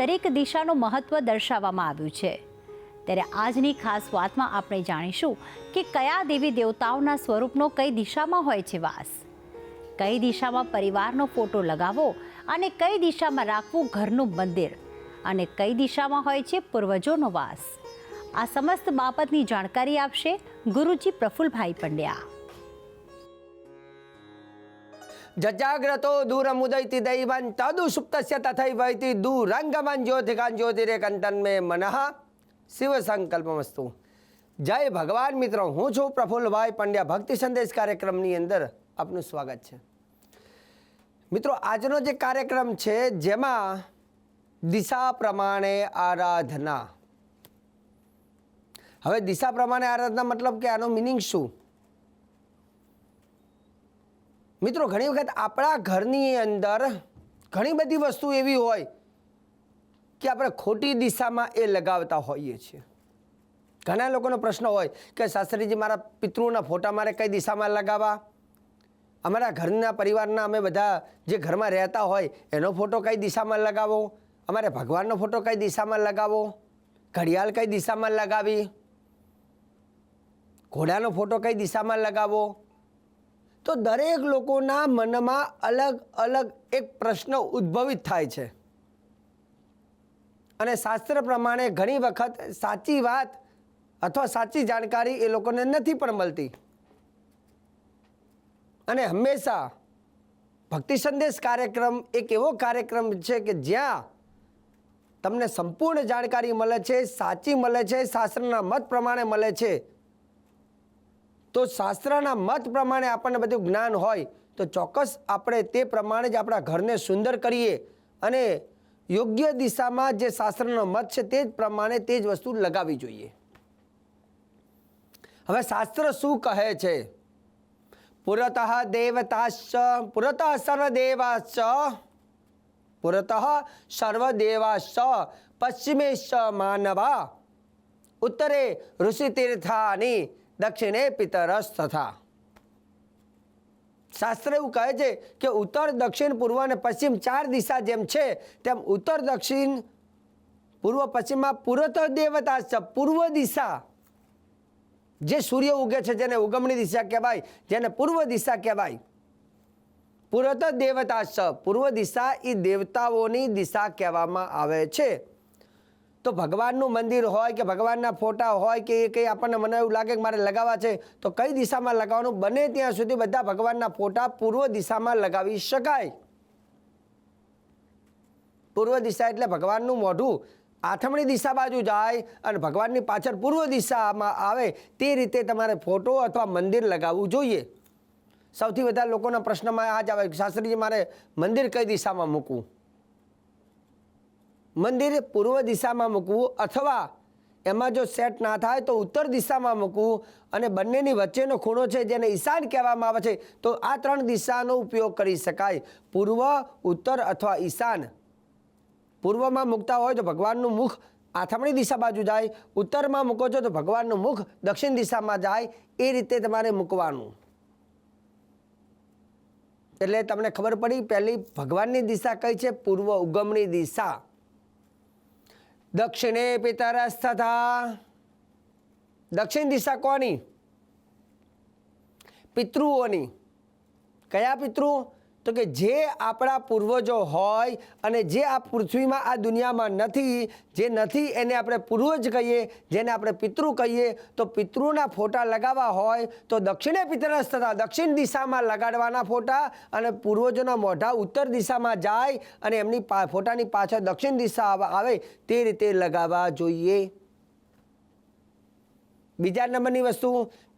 દરેક દિશાનું મહત્ત્વ દર્શાવવામાં આવ્યું છે. ત્યારે આજની ખાસ વાતમાં આપણે જાણીશું કે કયા દેવી દેવતાઓના સ્વરૂપનો કઈ દિશામાં હોય છે વાસ. કઈ દિશામાં પરિવારનો ફોટો લગાવવો અને કઈ દિશામાં રાખવું ઘરનું મંદિર અને કઈ દિશામાં હોય છે પૂર્વજોનો વાસ. આ સમસ્ત બાબતની જાણકારી આપશે ગુરુજી પ્રફુલભાઈ પંડ્યા. જજાગ્રતો દૂરમુદૈતિ દૈવં તદુ સુપ્તસ્ય તથૈવૈતિ દૂરંગમન જ્યોતિકાન જ્યોતિરેકંતન મે મનઃ શિવ સંકલ્પમસ્તુ જય ભગવાન મિત્રો હું છું પ્રફુલ્લભાઈ પંડ્યા ભક્તિ સંદેશ કાર્યક્રમની અંદર આપનું સ્વાગત છે મિત્રો આજનો જે કાર્યક્રમ છે જેમાં દિશા પ્રમાણે આરાધના હવે દિશા પ્રમાણે આરાધના મતલબ કે આનો મિનિંગ શું મિત્રો, ઘણી વખત આપણા ઘરની અંદર ઘણી બધી વસ્તુ એવી હોય કે આપણે ખોટી દિશામાં એ લગાવતા હોઈએ છીએ. ઘણા લોકોનો પ્રશ્ન હોય કે શાસ્ત્રીજી, મારા પિતૃના ફોટા મારે કઈ દિશામાં લગાવવા? અમારા ઘરના પરિવારના અમે બધા જે ઘરમાં રહેતા હોય, એનો ફોટો કઈ દિશામાં લગાવો? અમારે ભગવાનનો ફોટો કઈ દિશામાં લગાવો? ઘડિયાળ કઈ દિશામાં લગાવી? ઘોડાનો ફોટો કઈ દિશામાં લગાવો? તો દરેક લોકોના મનમાં અલગ અલગ એક પ્રશ્ન ઉદ્ભવિત થાય છે. અને શાસ્ત્ર પ્રમાણે ઘણી વખત સાચી વાત અથવા સાચી જાણકારી એ લોકોને નથી પણ મળતી. અને હંમેશા ભક્તિ સંદેશ કાર્યક્રમ એક એવો કાર્યક્રમ છે કે જ્યાં તમને સંપૂર્ણ જાણકારી મળે છે, સાચી મળે છે, શાસ્ત્રના મત પ્રમાણે મળે છે. તો શાસ્ત્રના મત પ્રમાણે આપણને બધું જ્ઞાન હોય, તો ચોક્કસ આપણે તે પ્રમાણે જ આપણા ઘરને સુંદર કરીએ અને યોગ્ય દિશામાં જે શાસ્ત્રનો મત છે તે જ પ્રમાણે તે જ વસ્તુ લગાવવી જોઈએ. હવે શાસ્ત્ર શું કહે છે? પુરતઃ દેવતાશ્ચ, પુરતઃ સર્વદેવાશ્ચ પુરતઃ સર્વદેવાશ્ચ, પશ્ચિમેશ્ચ માનવા, ઉત્તરે ઋષિતીર્થાની દક્ષિણે પિતરસ તથા. શાસ્ત્ર એવું કહે છે કે ઉત્તર, દક્ષિણ, પૂર્વ અને પશ્ચિમ ચાર દિશા જેમ છે, તેમ ઉત્તર, દક્ષિણ, પૂર્વ, પશ્ચિમમાં પૂર્વત દેવતા છે પૂર્વ દિશા. જે સૂર્ય ઉગે છે જેને ઉગમણી દિશા કહેવાય, જેને પૂર્વ દિશા કહેવાય. પૂર્વત દેવતા પૂર્વ દિશા એ દેવતાઓની દિશા કહેવામાં આવે છે. તો ભગવાનનું મંદિર હોય કે ભગવાનના ફોટા હોય કે એ કંઈ આપણને મને એવું લાગે કે મારે લગાવવા છે, તો કઈ દિશામાં લગાવવાનું? બને ત્યાં સુધી બધા ભગવાનના ફોટા પૂર્વ દિશામાં લગાવી શકાય. પૂર્વ દિશા એટલે ભગવાનનું મોઢું આથમણી દિશા બાજુ જાય અને ભગવાનની પાછળ પૂર્વ દિશામાં આવે તે રીતે તમારે ફોટો અથવા મંદિર લગાવવું જોઈએ. સૌથી વધારે લોકોના પ્રશ્નમાં આ જ આવે શાસ્ત્રીજી મારે મંદિર કઈ દિશામાં મૂકવું? મંદિર પૂર્વ દિશામાં મૂકવું અથવા એમાં જો સેટ ના થાય તો ઉત્તર દિશામાં મૂકવું અને બંનેની વચ્ચેનો ખૂણો છે જેને ઈશાન કહેવામાં આવે છે, તો આ ત્રણ દિશાનો ઉપયોગ કરી શકાય. પૂર્વ, ઉત્તર અથવા ઈશાન. પૂર્વમાં મૂકતા હોય તો ભગવાનનું મુખ આથમણી દિશા બાજુ જાય, ઉત્તરમાં મૂકો છો તો ભગવાનનું મુખ દક્ષિણ દિશામાં જાય, એ રીતે તમારે મૂકવાનું. એટલે તમને ખબર પડી, પહેલી ભગવાનની દિશા કઈ છે? પૂર્વ ઉગમણી દિશા. દક્ષિણે પિતરસ તથા દક્ષિણ દિશા કોની? પિતૃઓની. કયા પિતૃ? તો કે જે આપણા પૂર્વજો હોય અને જે આ પૃથ્વીમાં આ દુનિયામાં નથી, જે નથી એને આપણે પૂર્વજ કહીએ, જેને આપણે પિતૃ કહીએ, તો પિતૃના ફોટા લગાવવા હોય તો દક્ષિણે પિતરસ થતા, દક્ષિણ દિશામાં લગાડવાના ફોટા અને પૂર્વજોના મોઢા ઉત્તર દિશામાં જાય અને એમની ફોટાની પાછળ દક્ષિણ દિશા આવે તે રીતે લગાવવા જોઈએ. બીજા નંબરની વસ્તુ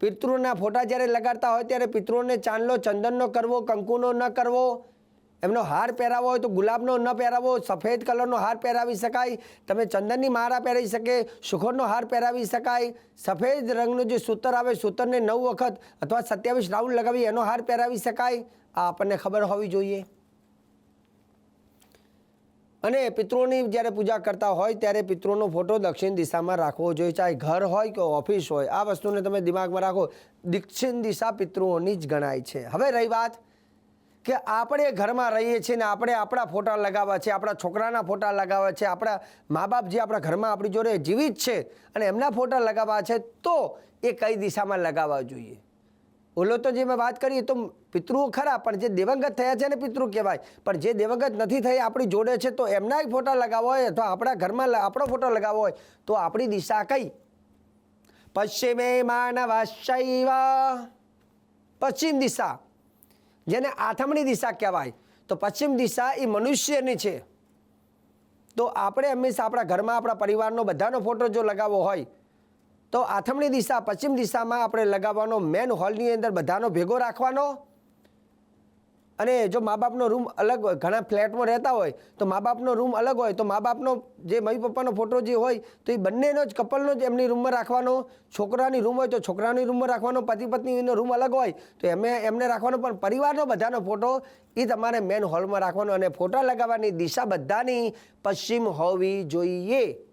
પિતૃના ફોટા જ્યારે લગાડતા હોય ત્યારે પિતૃને ચાંદલો, ચંદનનો કરવો, કંકુનો ન કરવો, એમનો હાર પહેરાવો હોય તો ગુલાબનો ન પહેરાવો, સફેદ કલરનો હાર પહેરાવી શકાય, તમે ચંદનની માળા પહેરાવી શકે સુખોરનો હાર પહેરાવી શકાય, સફેદ રંગનું જે સૂતર આવે, સૂતરને નવ વખત અથવા સત્યાવીસ રાઉન્ડ લગાવી એનો હાર પહેરાવી શકાય. આ આપણને ખબર હોવી જોઈએ. અને પિતૃઓની જ્યારે પૂજા કરતા હોય ત્યારે પિતૃનો ફોટો દક્ષિણ દિશામાં રાખવો જોઈએ, ચાહે ઘર હોય કે ઓફિસ હોય. આ વસ્તુને તમે દિમાગમાં રાખો, દક્ષિણ દિશા પિતૃઓની જ ગણાય છે. હવે રહી વાત કે આપણે ઘરમાં રહીએ છીએ ને આપણે આપણા ફોટા લગાવવા છે, આપણા છોકરાના ફોટા લગાવવા છે, આપણા મા બાપ જે આપણા ઘરમાં આપણી જોડે જીવિત છે અને એમના ફોટા લગાવવા છે, તો એ કઈ દિશામાં લગાવવા જોઈએ? ઓલો તો જે મેં વાત કરી તો પિતૃઓ ખરા, પણ જે દિવંગત થયા છે ને પિતૃ કહેવાય, પણ જે દિવંગત નથી થઈ આપણી જોડે છે, તો એમના ફોટા લગાવવા હોય, અથવા આપણા ઘરમાં આપણો ફોટો લગાવવો હોય, તો આપણી દિશા કઈ? પશ્ચિમે માનવાશૈવ પશ્ચિમ દિશા, જેને આથમણી દિશા કહેવાય. તો પશ્ચિમ દિશા એ મનુષ્યની છે. તો આપણે હંમેશા આપણા ઘરમાં, આપણા પરિવારનો બધાનો ફોટો જો લગાવવો હોય તો આથમણી દિશા, પશ્ચિમ દિશામાં આપણે લગાવવાનો મેન હોલની અંદર બધાનો ભેગો રાખવાનો. અને જો મા બાપનો રૂમ અલગ હોય, ઘણા ફ્લેટમાં રહેતા હોય, તો મા બાપનો રૂમ અલગ હોય, તો મા બાપનો જે મમ્મી પપ્પાનો ફોટો જે હોય, તો એ બંનેનો જ કપલનો જ એમની રૂમમાં રાખવાનો. છોકરાની રૂમ હોય તો છોકરાની રૂમમાં રાખવાનો પતિ પત્નીનો રૂમ અલગ હોય, તો એમને એમને રાખવાનો. પણ પરિવારનો બધાનો ફોટો એ તમારે મેન હોલમાં રાખવાનો અને ફોટા લગાવવાની દિશા બધાની પશ્ચિમ હોવી જોઈએ.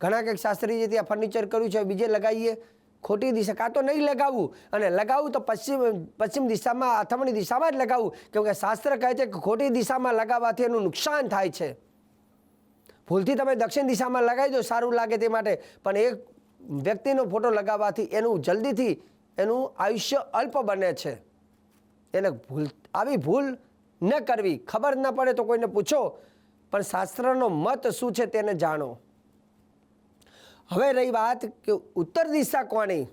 ઘણા કંઈક શાસ્ત્રીએ ત્યાં ફર્નિચર કર્યું છે, બીજે લગાવીએ. ખોટી દિશા, કાં તો નહીં લગાવવું. અને લગાવવું તો પશ્ચિમ પશ્ચિમ દિશામાં, આથમણી દિશામાં જ લગાવવું. કેમકે શાસ્ત્ર કહે છે કે ખોટી દિશામાં લગાવવાથી એનું નુકસાન થાય છે. ભૂલથી તમે દક્ષિણ દિશામાં લગાવી દો, સારું લાગે તે માટે. પણ એક વ્યક્તિનો ફોટો લગાવવાથી એનું જલ્દીથી એનું આયુષ્ય અલ્પ બને છે. એને ભૂલ, આવી ભૂલ ન કરવી. ખબર ન પડે તો કોઈને પૂછો. પણ શાસ્ત્રનો મત શું છે તેને જાણો. હવે રહી વાત કે ઉત્તર દિશા કોની?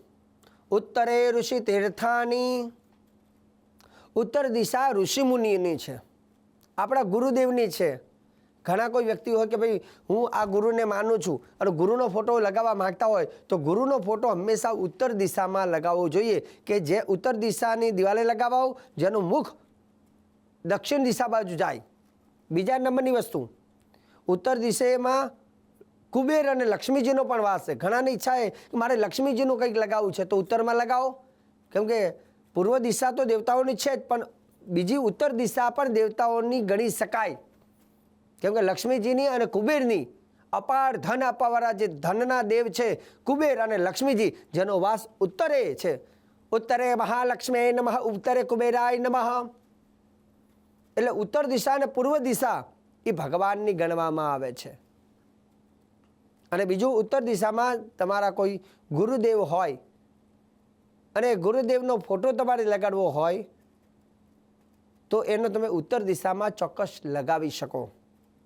ઉત્તરે ઋષિ તીર્થાની. ઉત્તર દિશા ઋષિમુનિની છે. આપણા ગુરુદેવની છે. ઘણા કોઈ વ્યક્તિ હોય કે ભાઈ, હું આ ગુરુને માનું છું અને ગુરુનો ફોટો લગાવવા માગતા હોય, તો ગુરુનો ફોટો હંમેશા ઉત્તર દિશામાં લગાવવો જોઈએ કે જે ઉત્તર દિશાની દિવાલે લગાવાઓ જેનું મુખ દક્ષિણ દિશા બાજુ જાય. બીજા નંબરની વસ્તુ. ઉત્તર દિશામાં કુબેર અને લક્ષ્મીજીનો પણ વાસ છે. ઘણાની ઈચ્છા એ કે મારે લક્ષ્મીજીનું કંઈક લગાવવું છે તો ઉત્તરમાં લગાવો. કેમ કે પૂર્વ દિશા તો દેવતાઓની છે જ, પણ બીજી ઉત્તર દિશા પણ દેવતાઓની ગણી શકાય. કેમ કે લક્ષ્મીજીની અને કુબેરની અપાર ધન આપવાવાળા જે ધનના દેવ છે, કુબેર અને લક્ષ્મીજી, જેનો વાસ ઉત્તરે છે. ઉત્તરે મહાલક્ષ્મી નમઃ, ઉત્તરે કુબેરાય નમઃ. એટલે ઉત્તર દિશા અને પૂર્વ દિશા એ ભગવાનની ગણવામાં આવે છે. અને બીજું ઉત્તર દિશામાં તમારા કોઈ ગુરુદેવ હોય અને ગુરુદેવનો ફોટો તમારે લગાડવો હોય, તો એનો તમે ઉત્તર દિશામાં ચોક્કસ લગાવી શકો.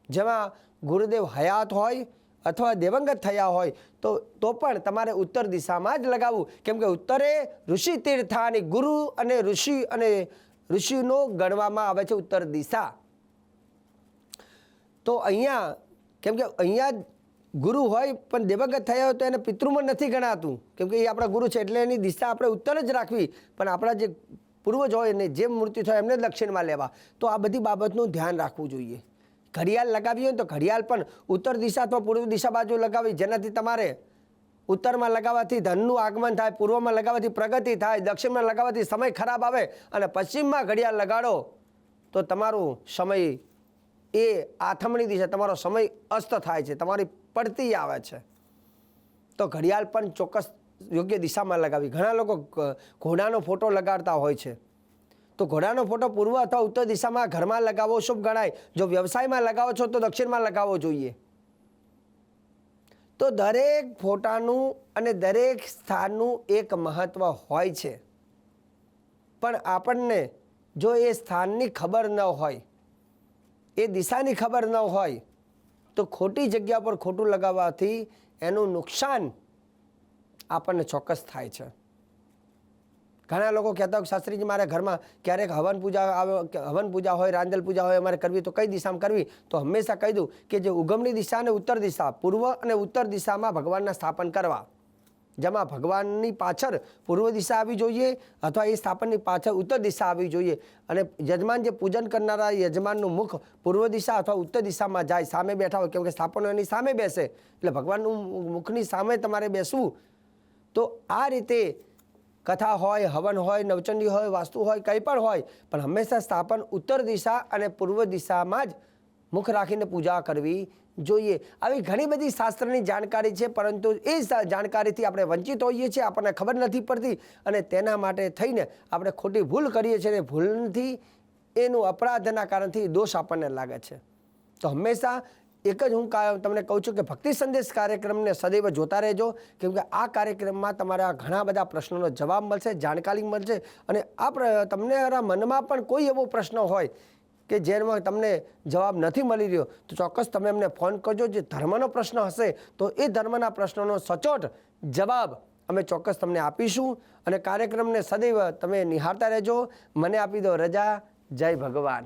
જેમાં ગુરુદેવ હયાત હોય અથવા દેવંગત થયા હોય, તો તો પણ તમારે ઉત્તર દિશામાં જ લગાવવું. કેમ કે ઉત્તરે ઋષિ તીર્થાની ગુરુ અને ઋષિ અને ઋષિનો ગણવામાં આવે છે ઉત્તર દિશા. તો અહીંયા, કેમ કે અહીંયા ગુરુ હોય પણ દેવગત થયા હોય તો એને પિતૃમાં નથી ગણાતું. કેમકે એ આપણા ગુરુ છે એટલે એની દિશા આપણે ઉત્તર જ રાખવી. પણ આપણા જે પૂર્વજ હોય ને જે મૃત્યુ થાય એમને દક્ષિણમાં લેવા. તો આ બધી બાબતનું ધ્યાન રાખવું જોઈએ. ઘડિયાળ લગાવી હોય તો ઘડિયાળ પણ ઉત્તર દિશા અથવા પૂર્વ દિશા બાજુ લગાવી. જેનાથી તમારે ઉત્તરમાં લગાવવાથી ધનનું આગમન થાય, પૂર્વમાં લગાવવાથી પ્રગતિ થાય, દક્ષિણમાં લગાવવાથી સમય ખરાબ આવે અને પશ્ચિમમાં ઘડિયાળ લગાડો તો તમારું સમય એ આથમણી દિશા, તમારો સમય અસ્ત થાય છે. તમારી પડતી આવે છે. તો ઘડિયાળ પણ ચોક્કસ યોગ્ય દિશામાં લગાવી ઘણા લોકો ઘોડાનો ફોટો લગાડતા હોય છે. તો ઘોડાનો ફોટો પૂર્વ અથવા ઉત્તર દિશામાં ઘરમાં લગાવવો શુભ ગણાય. જો વ્યવસાયમાં લગાવો છો તો દક્ષિણમાં લગાવવો જોઈએ. તો દરેક ફોટાનું અને દરેક સ્થાનનું એક મહત્વ હોય છે. પણ આપણને જો એ સ્થાનની ખબર ન હોય, એ દિશાની ખબર ન હોય તો ખોટી જગ્યા પર ખોટું લગાવવાથી એનું નુકસાન આપણને ચોક્કસ થાય છે. ઘણા લોકો કહેતા હોય શાસ્ત્રીજી મારે ઘરમાં ક્યારેક હવન પૂજા આવે, હવન પૂજા હોય રાંદલ પૂજા હોય, અમારે કરવી તો કઈ દિશામાં કરવી? તો હંમેશા કહી દઉં કે જે ઉગમની દિશા અને ઉત્તર દિશા, પૂર્વ અને ઉત્તર દિશામાં ભગવાનના સ્થાપન કરવા. જેમાં ભગવાનની પાછળ પૂર્વ દિશા આવી જોઈએ અથવા એ સ્થાપનની પાછળ ઉત્તર દિશા આવી જોઈએ. અને યજમાન જે પૂજન કરનારા યજમાનનું મુખ પૂર્વ દિશા અથવા ઉત્તર દિશામાં જાય, સામે બેઠા હોય, કેમ કે સ્થાપનો એની સામે બેસે. એટલે ભગવાનનું મુખની સામે તમારે બેસવું. તો આ રીતે કથા હોય, હવન હોય, નવચંડી હોય, વાસ્તુ હોય, કંઈ પણ હોય, પણ હંમેશા સ્થાપન ઉત્તર દિશા અને પૂર્વ દિશામાં જ મુખ રાખીને પૂજા કરવી જોઈએ. આવી ઘણી બધી શાસ્ત્રની જાણકારી છે, પરંતુ એ જાણકારીથી આપણે વંચિત હોઈએ છીએ, આપણને ખબર નથી પડતી અને તેના માટે થઈને આપણે ખોટી ભૂલ કરીએ છીએ અને ભૂલથી એનું અપરાધના કારણથી દોષ આપણને લાગે છે. તો હંમેશા એક જ હું તમને કહું છું કે ભક્તિ સંદેશ કાર્યક્રમને સદૈવ જોતા રહેજો કેમકે આ કાર્યક્રમમાં તમારા ઘણા બધા પ્રશ્નોનો જવાબ મળશે, જાણકારી મળશે અને આ તમને મનમાં પણ કોઈ એવો પ્રશ્ન હોય કે જેમાં તમને જવાબ નથી મળી રહ્યો, તો ચોક્કસ તમે અમને ફોન કરજો. જે ધર્મનો પ્રશ્ન હશે, તો એ ધર્મના પ્રશ્નોનો સચોટ જવાબ અમે ચોક્કસ તમને આપીશું અને કાર્યક્રમને સદૈવ તમે નિહાળતા રહેજો. મને આપી દો રજા. જય ભગવાન.